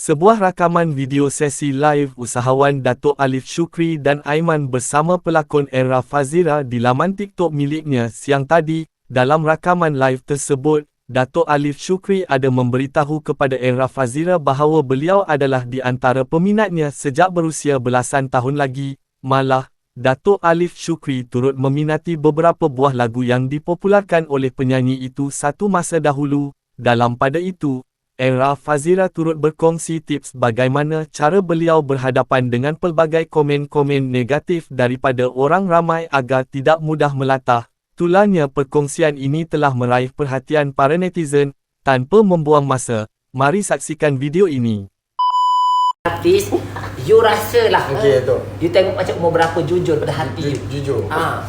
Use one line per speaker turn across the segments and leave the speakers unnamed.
Sebuah rakaman video sesi live usahawan Datuk Alif Syukri dan Aiman bersama pelakon Era Fazira di laman TikTok miliknya siang tadi. Dalam rakaman live tersebut, Datuk Alif Syukri ada memberitahu kepada Era Fazira bahawa beliau adalah di antara peminatnya sejak berusia belasan tahun lagi. Malah, Datuk Alif Syukri turut meminati beberapa buah lagu yang dipopularkan oleh penyanyi itu satu masa dahulu. Dalam pada itu, Era Fazira turut berkongsi tips bagaimana cara beliau berhadapan dengan pelbagai komen-komen negatif daripada orang ramai agar tidak mudah melatah. Tularnya perkongsian ini telah meraih perhatian para netizen. Tanpa membuang masa, mari saksikan video ini.
artis you rasa lah
Okey, Datuk.
you tengok macam umur berapa jujur pada hati you
Ju- Jujur.
ah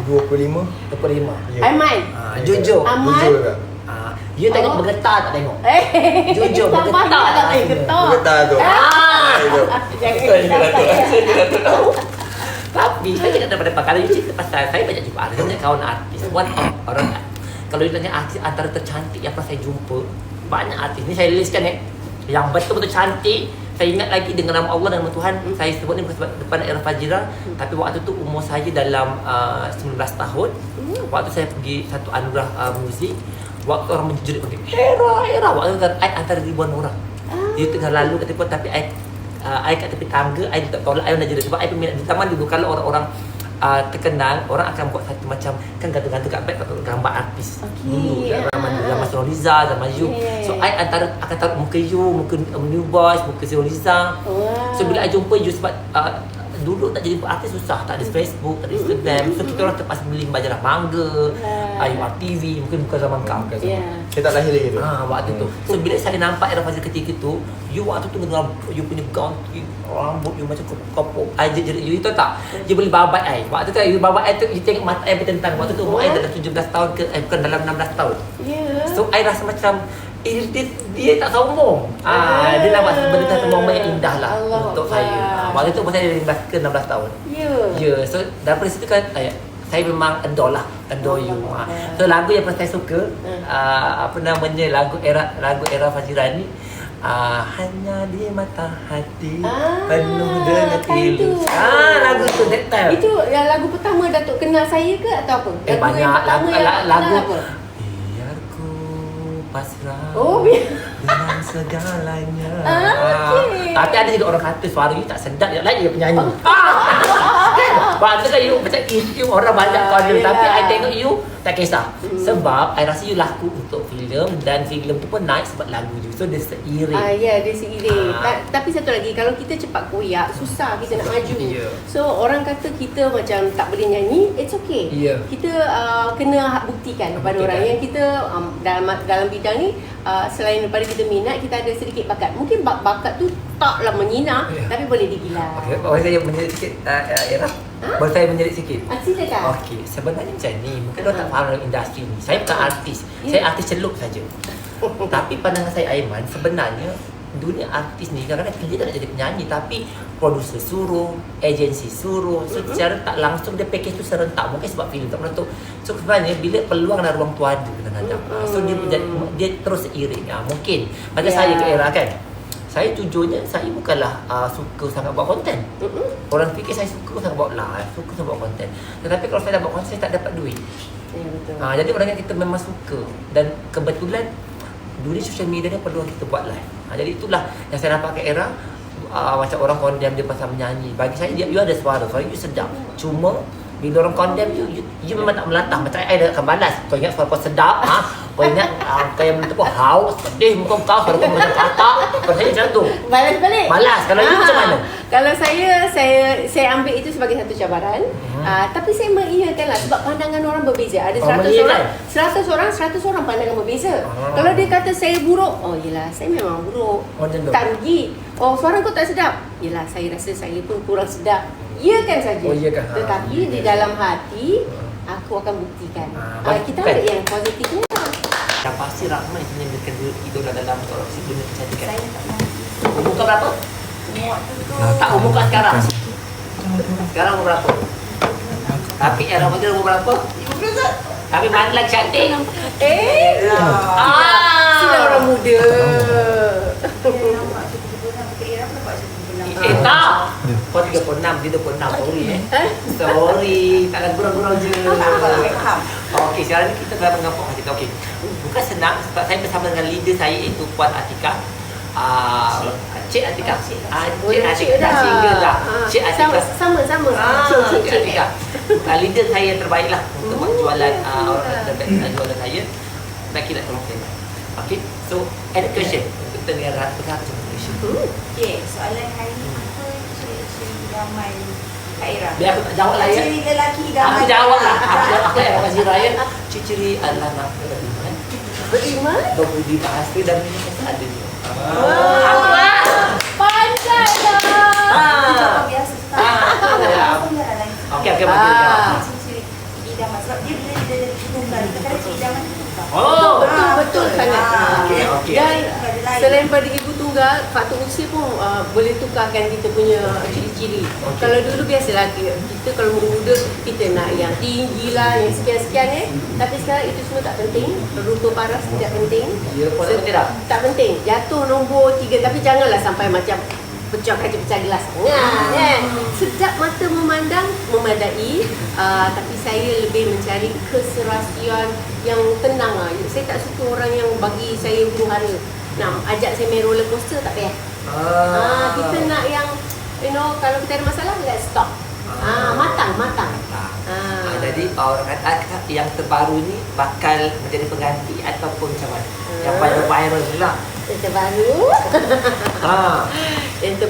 25.
25
Ya.
Aiman.
ah jujur
Aman.
Jujur tak?
Ah you tengok
Oh.
bergetar tak tengok
Eh,
Jujur,
tak
bergetar
tak?
rasanya.
Eh, getar.
Bergetar tu.
ah
Datuk.
Jangan getar
tu.
tak.
Saya juga tu tahu. Tapi saya cakap daripada depan Kalau you cerita pasal Saya banyak jumpa artis banyak kawan artis One of orang Kalau you tanya artis Antara tercantik Yang pernah saya jumpa Banyak artis Ni saya listkan eh Yang betul-betul cantik saya ingat lagi dengan nama Allah dan nama Tuhan
Hmm.
Saya sebut ni sebab depan era Fajira Tapi waktu tu umur saya dalam uh, 19 tahun
Hmm.
Waktu saya pergi satu anugerah uh, muzik Waktu orang menjerit panggil Era, era Waktu tu kan I antara ribuan orang.
Ah.
Dia tengah lalu kat tepi Tapi I uh, I kat tepi tangga I tak tolak I nak jerit. Sebab I peminat di taman dulu Kalau orang-orang uh, terkenal Orang akan buat satu macam Kan gantung-gantung kat beg Taruh gambar artis.
Okey,
Dulu kat zaman, zaman Sri Liza Zaman you
Yeah.
So I antara akan taruh muka you Muka um, New Boys Muka Sri Liza
Wah.
So bila I jumpa you sebab uh, Dulu tak jadi artis susah Tak ada Facebook Tak ada Instagram So kita orang terpaksa beli majalah mangga
Ah.
uh, URTV Mungkin bukan zaman kau
Ya.
Saya tak lahir lagi tu.
Ah, waktu tu. So bila saya nampak Era Fazil ketika tu, you waktu tu dengan you punya gaun, you, rambut you macam kopok. I je jerit you itu tak? You boleh babat I. Waktu tu you babat I tu you tengok mata I bertentang. Waktu tu umur I dalam 17 tahun ke eh, bukan dalam 16 tahun.
Ya.
So I rasa macam eh, dia, dia tak sombong. Ah, dia nampak benda satu momen yang indah lah
Allah
untuk
Allah.
saya. Waktu tu umur saya 15 ke 16 tahun.
Ya.
Ya, so daripada situ kan eh, saya memang adore lah, adore you. Ha. So lagu yang paling saya suka
Hmm.
uh, apa namanya lagu era lagu era Fajira ni uh, hanya di mata hati
Ah,
penuh dengan
tu.
ilu. Ah lagu tu that time.
Itu yang lagu pertama Datuk kenal saya ke atau apa?
eh
yang
banyak lagu
pertama yang
lagu, lagu
apa?
biar ku pasrah
Oh, biar.
Dengan segalanya.
Ah, okey.
Tapi ada juga orang kata suara you tak sedap yang lain dia penyanyi.
Oh.
Ah. kan? Waktu kan you macam you orang banyak
Ah,
kau tapi
yelah.
I tengok you tak kisah.
Hmm.
Sebab I rasa you laku untuk filem dan filem tu pun naik sebab lagu you. So dia seiring.
Ah ya dia seiring.
Ah.
Ta- tapi satu lagi kalau kita cepat koyak susah kita nak maju.
Ya.
So orang kata kita macam tak boleh nyanyi, it's okay.
Ya.
Kita uh, kena buktikan kepada
Buktikan.
orang yang kita um, dalam dalam bidang ni uh, selain daripada kita minat kita ada sedikit bakat. Mungkin bak- bakat tu taklah menyinar
Ya.
tapi boleh digilar.
Okey, boleh saya menjerit sikit uh, uh, Era?
Ha?
Boleh saya menjerit sikit?
Ah, silakan.
Okey, sebenarnya macam ni. Mungkin orang tak
Ah.
faham dalam industri ni. Saya bukan artis.
Ya.
Saya artis celup saja. Tapi pandangan saya Aiman, sebenarnya dunia artis ni kadang-kadang dia tak nak jadi penyanyi tapi producer suruh, agensi suruh. So secara tak langsung dia package tu serentak. Mungkin sebab filem tak menentu. So sebenarnya bila peluang dan ruang tu ada kadang-kadang.
Mm-mm.
So dia menjadi, dia terus seiring. Ha, mungkin. Macam
Ya.
saya ke era kan. Saya jujurnya saya bukanlah uh, suka sangat buat konten.
Mm-mm.
Orang fikir saya suka sangat buat live, suka sangat buat konten. Tetapi kalau saya dah buat konten, saya tak dapat duit.
Ya betul.
Ha, jadi orang yang kita memang suka dan kebetulan dunia social media ni peluang kita buat live. Ha, jadi itulah yang saya nampak ke era uh, macam orang condemn dia pasal menyanyi. Bagi saya dia you ada suara, suara you sedap. Cuma bila orang condemn you, you, you memang tak melatah Macam I dah akan balas Kau ingat suara kau sedap ha? Kau ingat uh, kau yang menentu haus Sedih muka kau Suara kau macam katak Kau saya macam tu
Balas balik.
Balas. Kalau you
Ah,
macam mana?
Kalau saya saya saya ambil itu sebagai satu cabaran.
Hmm.
Ah, tapi saya mengiyakanlah sebab pandangan orang berbeza. Ada
Oh,
100
mengiyakan?
orang, 100 orang, 100 orang pandangan berbeza.
Ah.
Kalau dia kata saya buruk, oh yelah saya memang buruk.
Oh,
tak rugi. Oh suara kau tak sedap. Yelah saya rasa saya pun kurang sedap. Iyakan saja.
Oh, iyakan. Ha,
Tetapi
iyakan.
di dalam hati aku akan buktikan.
Ah,
Ah, kita ambil yang positifnya.
Ramai yang menjadikan idola dalam korupsi dunia kecantikan
Saya tak tahu.
Umur kau berapa? Tak umur kau sekarang Sekarang umur berapa? Tapi era Fadil umur berapa? Tapi mana lagi cantik?
Eh,
Ah.
sudah orang muda.
36, dia 26. Sorry eh.
Eh?
Sorry, takkan gurau-gurau je.
Faham.
Okey, sekarang ni kita dah mengampuk kita. Okey. Bukan senang sebab saya bersama dengan leader saya iaitu Puan Atika. Ah, Cik Atika. Ah,
Oh,
Cik
dah
Atika. Dah single dah.
Ah,
Cik
Sama,
Atika.
sama. sama.
Ah,
Cik, cik,
Cik
cik.
Atika. Ah, leader saya yang terbaik lah untuk buat
Oh,
jualan ah, orang terbaik ah, jualan saya. Baik kita tolong saya. Okey. So, education. Kita dengan rata rata education.
Hmm.
Okey, soalan hari ni apa ciri-ciri idaman Kak Ira?
Biar aku tak jawab lah ya.
Ciri lelaki idaman.
Aku jawab lah. Aku aku yang kasih raya. Ciri-ciri adalah nak beriman.
Beriman?
Berbudi bahasa dan minyak seadanya.
Wah, pandai lah.
Itu jawapan
Ah.
biasa.
Ah, ya.
Ada?
Okey, okey, bagi dia jawab.
Ah.
Ciri-ciri idaman. Sebab dia bila dia jadi tunggal, kadang-kadang ciri idaman itu tunggal.
Oh.
Betul,
Ah,
betul
betul.
Sangat.
Ah,
okey, okey.
Dan
Ada lain.
selain pada ibu tunggal, faktor usia pun uh, boleh tukarkan kita punya ciri-ciri.
Okey.
Kalau dulu biasalah kita, kita kalau muda-muda kita nak yang tinggi lah, yang sekian-sekian eh. Tapi sekarang itu semua tak penting. Rupa paras tidak penting.
Ya, kau tak penting tak?
Tak penting. Jatuh nombor tiga tapi janganlah sampai macam pecah kaca pecah gelas. Nah, eh. Sedap mata memandang memadai uh, tapi saya lebih mencari keserasian yang tenang lah. Saya tak suka orang yang bagi saya huru hara. Nak ajak saya main roller coaster tak payah. Ah, kita nak yang you know kalau kita ada masalah let's stop. Ah, matang, matang.
Ah.
Ah.
jadi orang kata yang terbaru ni bakal menjadi pengganti ataupun macam mana? Yang
Ah.
viral-viral ni lah.
Yang terbaru,
Ha.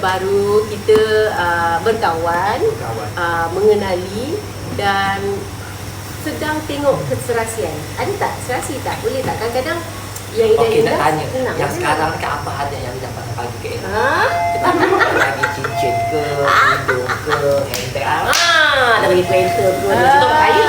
Terbaru kita uh, berkawan,
Kawan.
uh, mengenali dan sedang tengok keserasian. Ada tak serasi tak? Boleh tak? Kadang-kadang yang
Okey, nak
indah-indah
tanya.
senang
Yang sekarang ni kan apa ada yang dah pernah bagi ke Ella?
Ha?
Bagi cincin ke, hidung ke, handbag. Ah, dah bagi kereta ke. Kita orang kaya.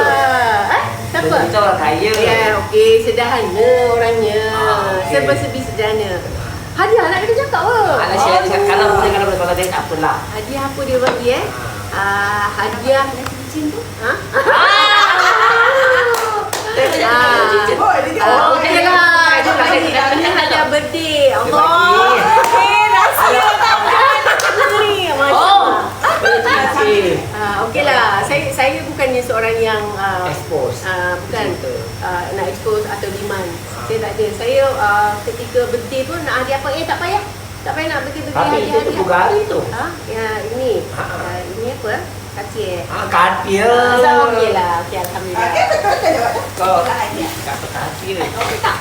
Eh? Siapa?
Kita orang kaya.
Ya, okey, sederhana orangnya.
Ah, okey.
Serba-serbi sederhana. Hadiah nak kena cakap apa?
Alah, saya cakap, kalau boleh, kalau boleh, kalau dia tak apalah.
Hadiah apa dia bagi eh? Ah, hadiah
cincin tu?
Ha?
Dia
Ah.
Oh, dia
Ah,
Oh,
okey
dia
lah.
bagi.
Dia bagi.
Dia bagi.
Ini hadiah birthday.
Dia
Allah.
bagi.
Eh, rahsia tak
Ni, Masya
Oh.
Ah, okey lah. Saya saya bukannya seorang yang ah,
Expose.
ah, bukan
Cinta.
ah, nak expose atau demand. Saya tak ada. Saya ah, ketika birthday pun nak hadiah apa? Eh tak payah. Tak payah nak birthday-birthday
Tapi itu tu bugari tu.
Ha? Ya, ini.
Ha.
Ah, ini apa? Kacil eh.
Ah, katil.
Ah, so, okey lah. Okey, Alhamdulillah.
Okey, betul-betul jawab tu.
Kau
Tak hadiah.
kata katil. Okey tak.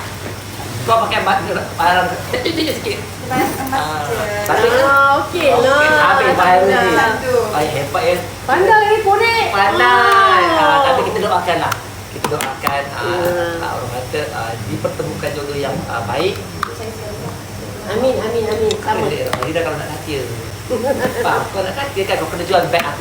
Kau pakai mat barang tunjuk sikit.
Lepas emas
Ah,
je.
tapi
Ah, okey lah.
Okey, habis viral ni.
Alhamdulillah.
Satu.
Ay, hebat ya.
Pandai ni korek.
Pandai.
Ah.
Ah, tapi kita doakan lah. Kita doakan ah,
Ya.
ah, orang kata ah, dipertemukan jodoh yang ah, baik.
Amin, amin, amin. Sama.
Dia dah kalau nak katil. Faham? Kau nak katil kan kau kena jual beg aku